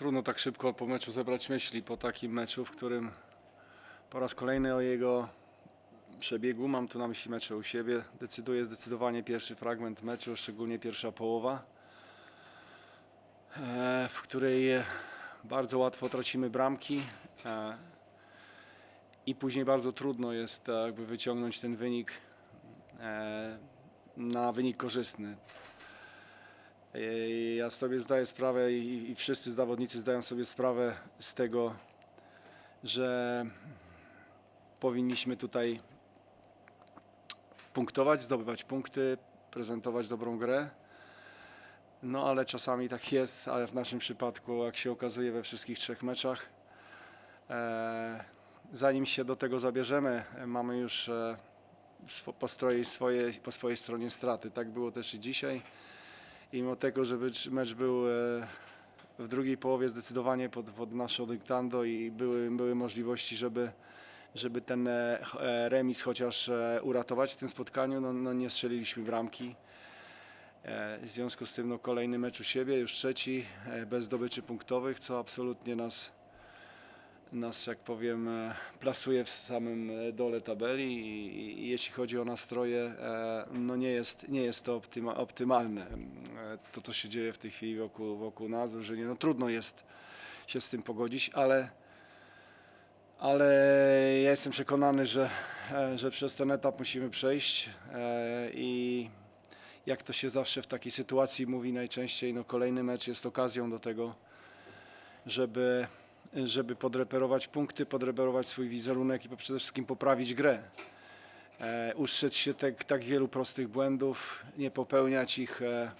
trudno tak szybko po meczu zebrać myśli po takim meczu, w którym po raz kolejny o jego przebiegu, mam tu na myśli mecze u siebie, decyduje zdecydowanie pierwszy fragment meczu, szczególnie pierwsza połowa, e, w której bardzo łatwo tracimy bramki e, i później bardzo trudno jest e, jakby wyciągnąć ten wynik na wynik korzystny. Ja sobie zdaję sprawę i, wszyscy zawodnicy zdają sobie sprawę z tego, że powinniśmy tutaj punktować, zdobywać punkty, prezentować dobrą grę. No ale czasami tak jest, ale w naszym przypadku, jak się okazuje we wszystkich trzech meczach, e, zanim się do tego zabierzemy, mamy już e, po, swoje, po swojej stronie straty. Tak było też i dzisiaj. I mimo tego, że mecz był e, w drugiej połowie zdecydowanie pod, pod nasze dyktando i były, były możliwości, żeby, żeby ten e, e, remis chociaż uratować w tym spotkaniu, no, no nie strzeliliśmy bramki. W związku z tym no, kolejny mecz u siebie, już trzeci, bez zdobyczy punktowych, co absolutnie nas, nas jak powiem, e, plasuje w samym e, dole tabeli i, i jeśli chodzi o nastroje, e, no nie jest, nie jest to optyma, optymalne. E, To, co się dzieje w tej chwili wokół, wokół nas, drużynie, no trudno jest się z tym pogodzić, ale, ale ja jestem przekonany, że, że przez ten etap musimy przejść i jak to się zawsze w takiej sytuacji mówi najczęściej, no kolejny mecz jest okazją do tego, żeby, żeby podreperować punkty, podreperować swój wizerunek i przede wszystkim poprawić grę. E, ustrzec się tak, tak wielu prostych błędów, nie popełniać ich e,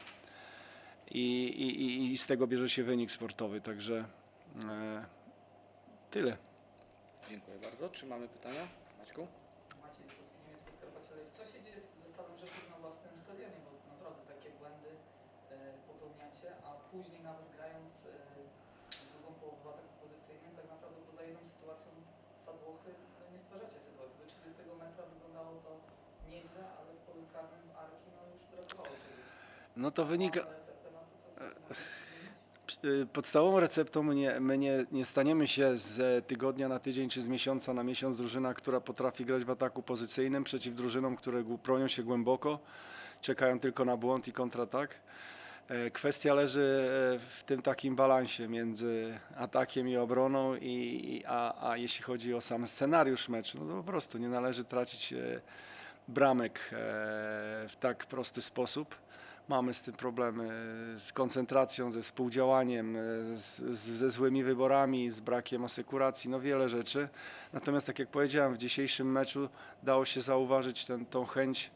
i, i, i- i z tego bierze się wynik sportowy. Także e, tyle. Dziękuję bardzo. Czy mamy pytania? Maćku? Maciej Licowski, Niemiec Podkarpacie, ale co się dzieje z- ze Stadem Rzeszów na własnym stadionie, bo naprawdę takie błędy e, popełniacie, a później nawet grając e, drugą połowę w ataku pozycyjnym, tak naprawdę poza jedną sytuacją Sadłochy no, nie stwarzacie sytuacji. Do 30 metra wyglądało to nieźle, ale w polu karnym Arki no, już brakowało czegoś. No to wynika. Można zmienić? Y, Podstawową receptą my, nie, my nie, nie staniemy się z e, tygodnia na tydzień czy z miesiąca na miesiąc drużyna, która potrafi grać w ataku pozycyjnym przeciw drużynom, które bronią się głęboko, czekają tylko na błąd i kontratak. E, Kwestia leży e, w tym takim balansie między atakiem i obroną, i, a, a jeśli chodzi o sam scenariusz meczu, no to po prostu nie należy tracić e, bramek w tak prosty sposób. Mamy z tym problemy z koncentracją, ze współdziałaniem, z, z, ze złymi wyborami, z brakiem asekuracji, no wiele rzeczy. Natomiast tak jak powiedziałem, w dzisiejszym meczu dało się zauważyć tą chęć,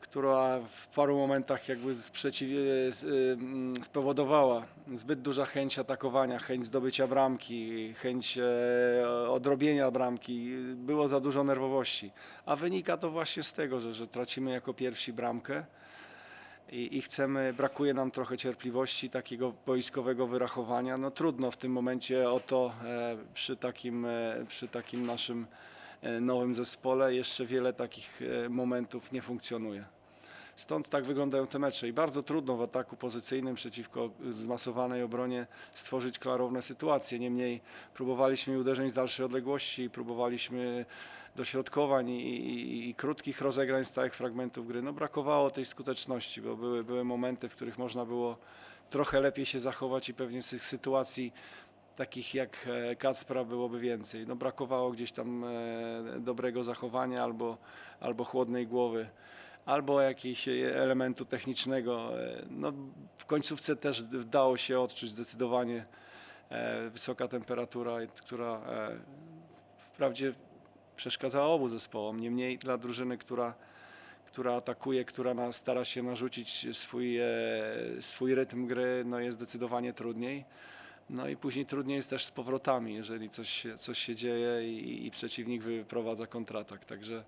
która w paru momentach jakby sprzeciw, mm, spowodowała zbyt duża chęć atakowania, chęć zdobycia bramki, chęć e, odrobienia bramki. Było za dużo nerwowości. A wynika to właśnie z tego, że, że tracimy jako pierwsi bramkę i, chcemy, brakuje nam trochę cierpliwości, takiego boiskowego wyrachowania. No trudno w tym momencie o to e, przy, takim, e, przy takim naszym nowym zespole. Jeszcze wiele takich e, momentów nie funkcjonuje. Stąd tak wyglądają te mecze i bardzo trudno w ataku pozycyjnym przeciwko zmasowanej obronie stworzyć klarowne sytuacje. Niemniej próbowaliśmy uderzeń z dalszej odległości, próbowaliśmy dośrodkowań i, i, i krótkich rozegrań stałych fragmentów gry. No brakowało tej skuteczności, bo były, były momenty, w których można było trochę lepiej się zachować i pewnie z tych sytuacji takich jak e, Kacpra byłoby więcej. No brakowało gdzieś tam e, dobrego zachowania albo, albo chłodnej głowy albo jakiegoś elementu technicznego. E, No, w końcówce też dało się odczuć zdecydowanie e, wysoka temperatura, która e, wprawdzie przeszkadzała obu zespołom. Niemniej dla drużyny, która, która atakuje, która stara się narzucić swój, e, swój rytm gry, no jest zdecydowanie trudniej. No i później trudniej jest też z powrotami, jeżeli coś, coś się dzieje i, i przeciwnik wyprowadza kontratak. Także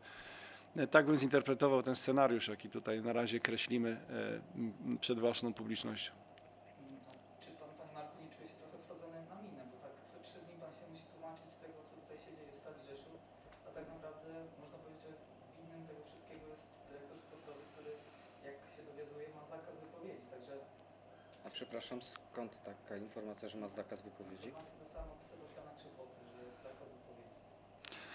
e, tak bym zinterpretował ten scenariusz, jaki tutaj na razie kreślimy e, przed własną publicznością. A Czy pan, panie Marku, nie czuje się trochę wsadzony na minę, bo tak co trzy dni pan się musi tłumaczyć z tego, co tutaj się dzieje w Stadie Rzeszów, a tak naprawdę można powiedzieć, że winnym tego wszystkiego jest dyrektor sportowy, który, jak się dowiaduje, ma zakaz wypowiedzi, także A przepraszam, skąd taka informacja, że ma zakaz wypowiedzi? Od Krzywoty, że jest zakaz wypowiedzi.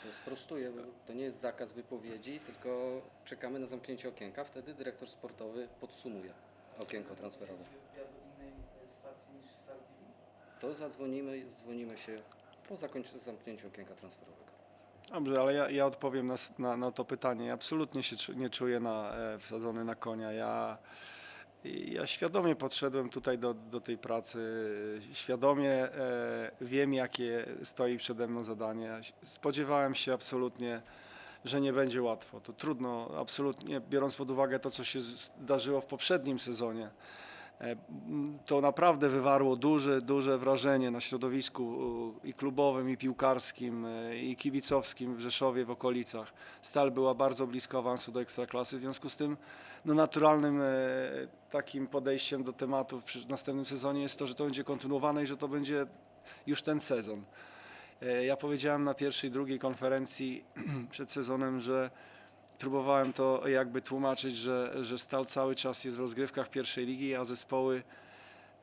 To sprostuję, bo to nie jest zakaz wypowiedzi, tylko czekamy na zamknięcie okienka, wtedy dyrektor sportowy podsumuje okienko transferowe. Wywiadu innej e, stacji niż Star TV? To zadzwonimy, dzwonimy się po zakończeniu zamknięciu okienka transferowego. Dobrze, ale ja, ja odpowiem na, s- na, na to pytanie. Ja absolutnie się czu- nie czuję na, e, wsadzony na konia. Ja, ja świadomie podszedłem tutaj do, do tej pracy. Świadomie e, wiem, jakie stoi przede mną zadanie. Spodziewałem się absolutnie, że nie będzie łatwo. To trudno, absolutnie, biorąc pod uwagę to, co się zdarzyło w poprzednim sezonie. E, To naprawdę wywarło duże, duże wrażenie na środowisku i klubowym, i piłkarskim, e, i kibicowskim w Rzeszowie, w okolicach. Stal była bardzo blisko awansu do Ekstraklasy, w związku z tym no, naturalnym e, takim podejściem do tematu w następnym sezonie jest to, że to będzie kontynuowane i że to będzie już ten sezon. Ja powiedziałem na pierwszej, drugiej konferencji przed sezonem, że próbowałem to jakby tłumaczyć, że, że Stal cały czas jest w rozgrywkach pierwszej ligi, a zespoły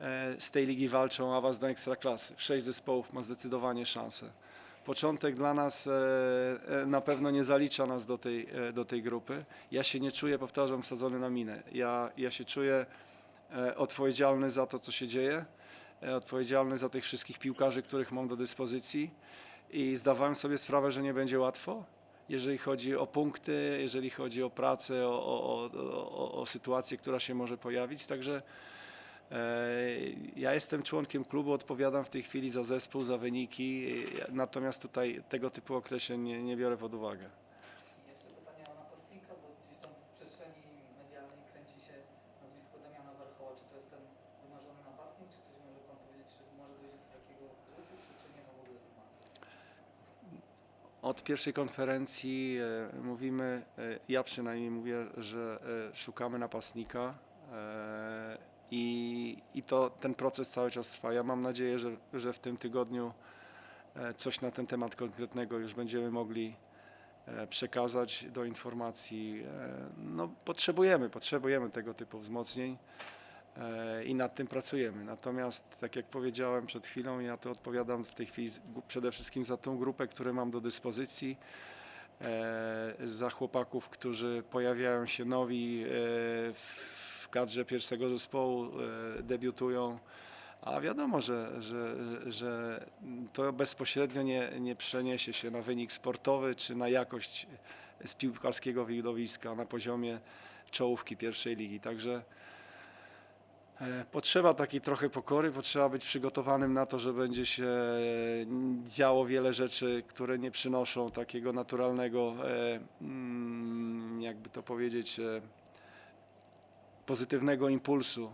e, z tej ligi walczą awans do ekstraklasy. Sześć zespołów ma zdecydowanie szansę. Początek dla nas e, e, na pewno nie zalicza nas do tej, do tej grupy. Ja się nie czuję, powtarzam, wsadzony na minę. Ja, ja się czuję odpowiedzialny za to, co się dzieje, odpowiedzialny za tych wszystkich piłkarzy, których mam do dyspozycji i zdawałem sobie sprawę, że nie będzie łatwo, jeżeli chodzi o punkty, jeżeli chodzi o pracę, o, o, o, o, sytuację, która się może pojawić. Także e, ja jestem członkiem klubu, odpowiadam w tej chwili za zespół, za wyniki, e, natomiast tutaj tego typu określeń nie, nie biorę pod uwagę. I jeszcze pytanie o bo gdzieś tam w przestrzeni medialnej kręci się nazwisko Damiana Warchoła. Czy to jest ten wymarzony napastnik, czy coś może Pan powiedzieć, czy może dojdzie do takiego ruchu, czy, czy nie ma w ogóle tematu? Od pierwszej konferencji e, mówimy, e, ja przynajmniej mówię, że e, szukamy napastnika i, i to ten proces cały czas trwa. Ja mam nadzieję, że, że w tym tygodniu coś na ten temat konkretnego już będziemy mogli przekazać do informacji. No, potrzebujemy, potrzebujemy tego typu wzmocnień i nad tym pracujemy. Natomiast, tak jak powiedziałem przed chwilą, ja to odpowiadam w tej chwili przede wszystkim za tą grupę, którą mam do dyspozycji, e, za chłopaków, którzy pojawiają się nowi e, w kadrze pierwszego zespołu, e, debiutują. A wiadomo, że, że, że to bezpośrednio nie, nie przeniesie się na wynik sportowy czy na jakość z piłkarskiego widowiska na poziomie czołówki pierwszej ligi. Także e, potrzeba takiej trochę pokory, potrzeba być przygotowanym na to, że będzie się e, działo wiele rzeczy, które nie przynoszą takiego naturalnego, e, mm, jakby to powiedzieć, e, pozytywnego impulsu.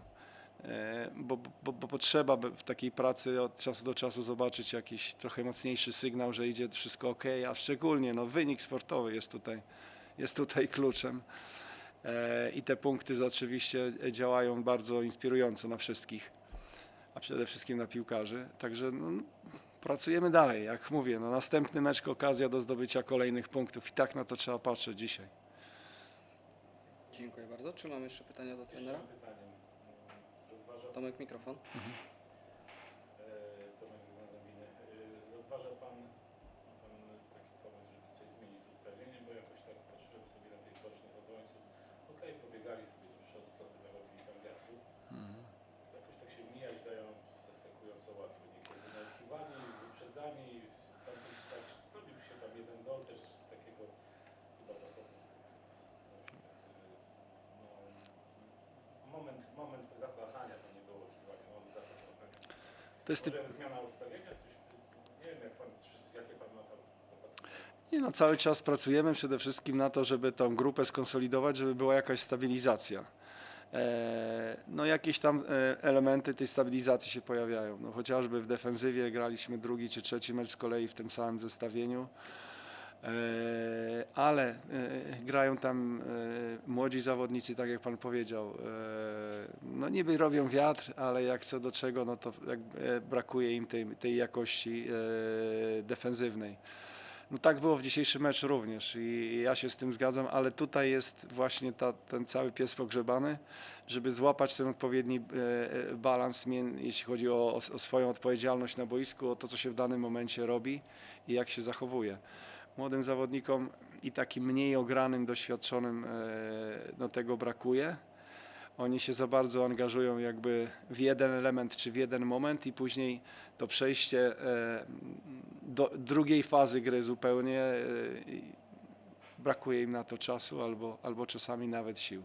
E, Bo, bo, bo potrzeba w takiej pracy od czasu do czasu zobaczyć jakiś trochę mocniejszy sygnał, że idzie wszystko ok, a szczególnie no, wynik sportowy jest tutaj, jest tutaj kluczem. E, I te punkty oczywiście działają bardzo inspirująco na wszystkich, a przede wszystkim na piłkarzy. Także no, pracujemy dalej. Jak mówię, no, następny mecz to okazja do zdobycia kolejnych punktów i tak na to trzeba patrzeć dzisiaj. Dziękuję bardzo. Czy mamy jeszcze pytania do trenera? Tomek, mikrofon. e, Tomek Zanowiny. E, Rozważa Pan, ma Pan taki pomysł, żeby coś zmienić z ustawieniem, bo jakoś tak patrzyłem sobie na tych bocznych obrońców. Okej, pobiegali sobie do przodu, trochę narobili tam wiatru. Jakoś tak się mijać dają zaskakująco łatwo. Niekiedy naokiwani, wyprzedzani. Sam ten stać zrobił się tam jeden gol też z takiego chyba trochę z- no, moment, moment to nie było oczekiwania, moment zawahania. To jest typ, zmiana ustawienia, coś, nie wiem jak pan, jakie pan ma tam. Nie no, cały czas pracujemy przede wszystkim na to, żeby tą grupę skonsolidować, żeby była jakaś stabilizacja. E, no jakieś tam e, elementy tej stabilizacji się pojawiają. No, chociażby w defensywie graliśmy drugi czy trzeci mecz z kolei w tym samym zestawieniu. E, ale e, grają tam e, młodzi zawodnicy, tak jak pan powiedział. No niby robią wiatr, ale jak co do czego, no to brakuje im tej, tej jakości defensywnej. No tak było w dzisiejszym meczu również i ja się z tym zgadzam, ale tutaj jest właśnie ta, ten cały pies pogrzebany, żeby złapać ten odpowiedni balans, jeśli chodzi o, o swoją odpowiedzialność na boisku, o to, co się w danym momencie robi i jak się zachowuje. Młodym zawodnikom i takim mniej ogranym, doświadczonym e, no tego brakuje. Oni się za bardzo angażują jakby w jeden element czy w jeden moment i później to przejście e, do drugiej fazy gry zupełnie e, brakuje im na to czasu albo, albo czasami nawet sił.